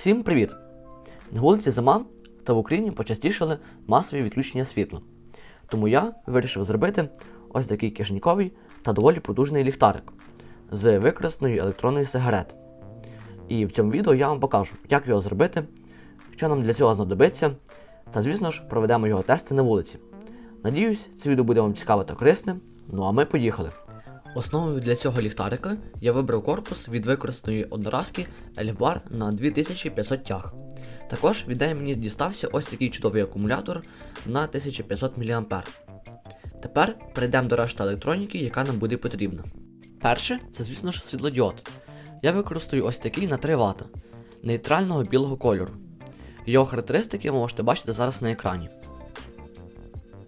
Всім привіт! На вулиці зима та в Україні почастішали масові відключення світла. Тому я вирішив зробити ось такий кишеньковий та доволі потужний ліхтарик з використаної електронної сигарети. І в цьому відео я вам покажу, як його зробити, що нам для цього знадобиться, та, звісно ж, проведемо його тести на вулиці. Надіюсь, це відео буде вам цікаве та корисне. Ну а ми поїхали. Основою для цього ліхтарика я вибрав корпус від використаної одноразки Elfbar на 2500 тяг. Також від мені дістався ось такий чудовий акумулятор на 1500 мА. Тепер перейдемо до решти електроніки, яка нам буде потрібна. Перше, це, звісно ж, світлодіод. Я використаю ось такий на 3 Вт нейтрального білого кольору. Його характеристики ви можете бачити зараз на екрані.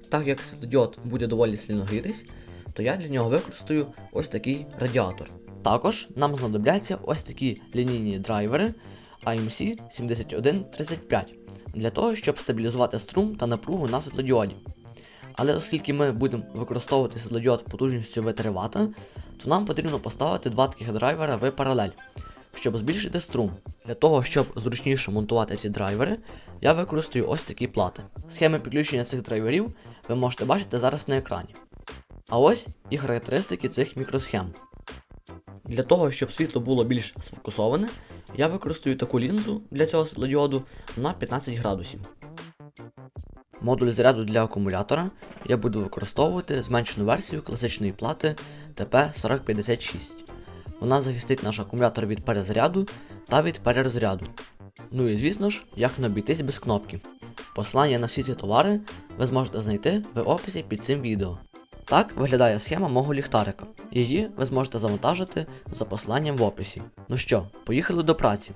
Так як світлодіод буде доволі сильно грітись, то я для нього використаю ось такий радіатор. Також нам знадобляться ось такі лінійні драйвери AMC 7135 для того, щоб стабілізувати струм та напругу на світлодіоді. Але оскільки ми будемо використовувати світлодіод потужністю в 3 Вт, то нам потрібно поставити два таких драйвера в паралель, щоб збільшити струм. Для того, щоб зручніше монтувати ці драйвери, я використаю ось такі плати. Схеми підключення цих драйверів ви можете бачити зараз на екрані. А ось і характеристики цих мікросхем. Для того, щоб світло було більш сфокусоване, я використаю таку лінзу для цього світлодіоду на 15 градусів. Модуль заряду для акумулятора я буду використовувати зменшену версію класичної плати TP4056. Вона захистить наш акумулятор від перезаряду та від перерозряду. Ну і звісно ж, як не обійтись без кнопки. Посилання на всі ці товари ви зможете знайти в описі під цим відео. Так виглядає схема мого ліхтарика. Її ви зможете завантажити за посиланням в описі. Ну що, поїхали до праці.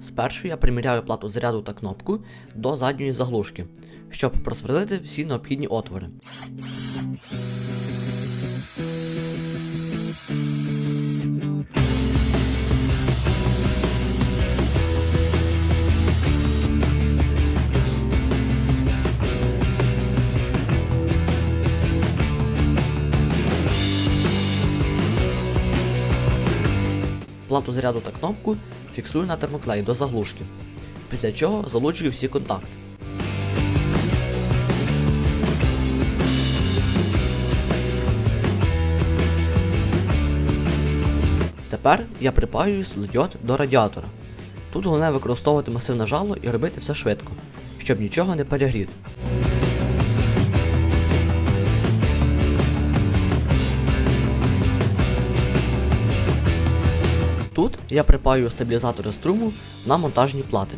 Спершу я приміряю плату заряду та кнопку до задньої заглушки, щоб просверлити всі необхідні отвори. Плату заряду та кнопку фіксую на термоклей до заглушки, після чого залучую всі контакти. Тепер я припаюю слідіот до радіатора. Тут головне використовувати масивне жало і робити все швидко, щоб нічого не перегріти. Тут я припаюю стабілізатори струму на монтажні плати.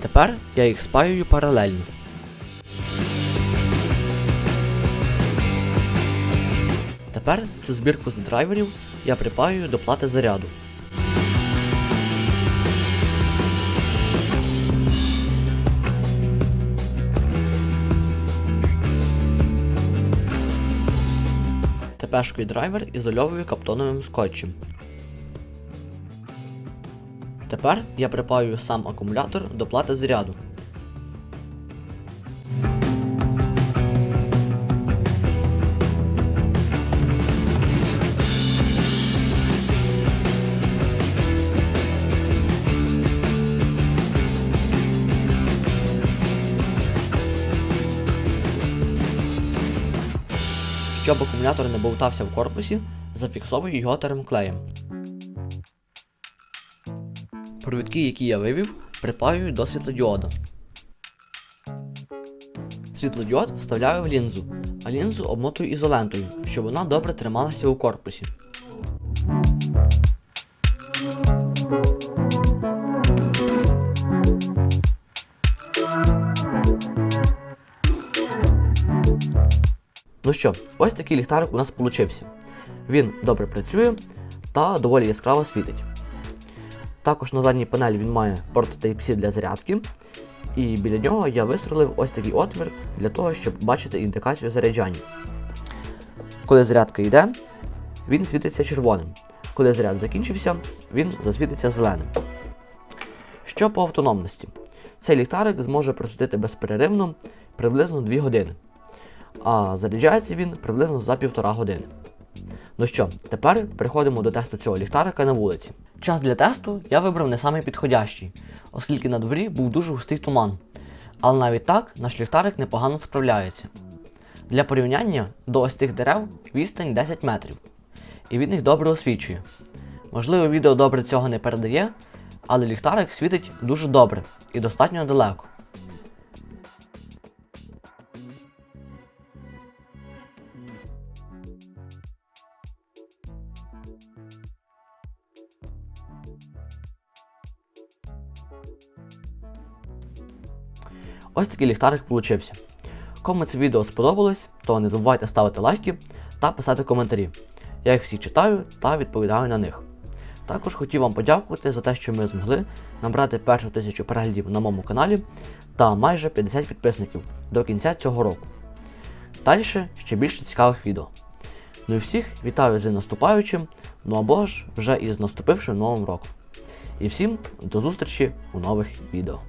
Тепер я їх спаюю паралельно. Тепер цю збірку з драйверів я припаюю до плати заряду. Тепешкою драйвер ізольовую каптоновим скотчем. Тепер я припаюю сам акумулятор до плати заряду. Щоб акумулятор не болтався в корпусі, зафіксовую його термоклеєм. Провідки, які я вивів, припаюю до світлодіода. Світлодіод вставляю в лінзу, а лінзу обмотую ізолентою, щоб вона добре трималася у корпусі. Ну що, ось такий ліхтарик у нас получився. Він добре працює та доволі яскраво світить. Також на задній панелі він має порт Type-C для зарядки. І біля нього я вистрелив ось такий отвір для того, щоб бачити індикацію заряджання. Коли зарядка йде, він світиться червоним. Коли заряд закінчився, він засвітиться зеленим. Що по автономності? Цей ліхтарик зможе просвітити безперервно приблизно 2 години, а заряджається він приблизно за півтора години. Ну що, тепер переходимо до тесту цього ліхтарика на вулиці. Час для тесту я вибрав не самий підходящий, оскільки на дворі був дуже густий туман. Але навіть так наш ліхтарик непогано справляється. Для порівняння до ось тих дерев відстань 10 метрів, і від них добре освічує. Можливо, відео добре цього не передає, але ліхтарик світить дуже добре і достатньо далеко. Ось такий ліхтарик получився. Кому це відео сподобалось, то не забувайте ставити лайки та писати коментарі. Я їх всі читаю та відповідаю на них. Також хотів вам подякувати за те, що ми змогли набрати першу тисячу переглядів на моєму каналі та майже 50 підписників до кінця цього року. Далі ще більше цікавих відео. Ну і всіх вітаю з наступаючим, ну або ж вже із наступившим новим роком. І всім до зустрічі у нових відео.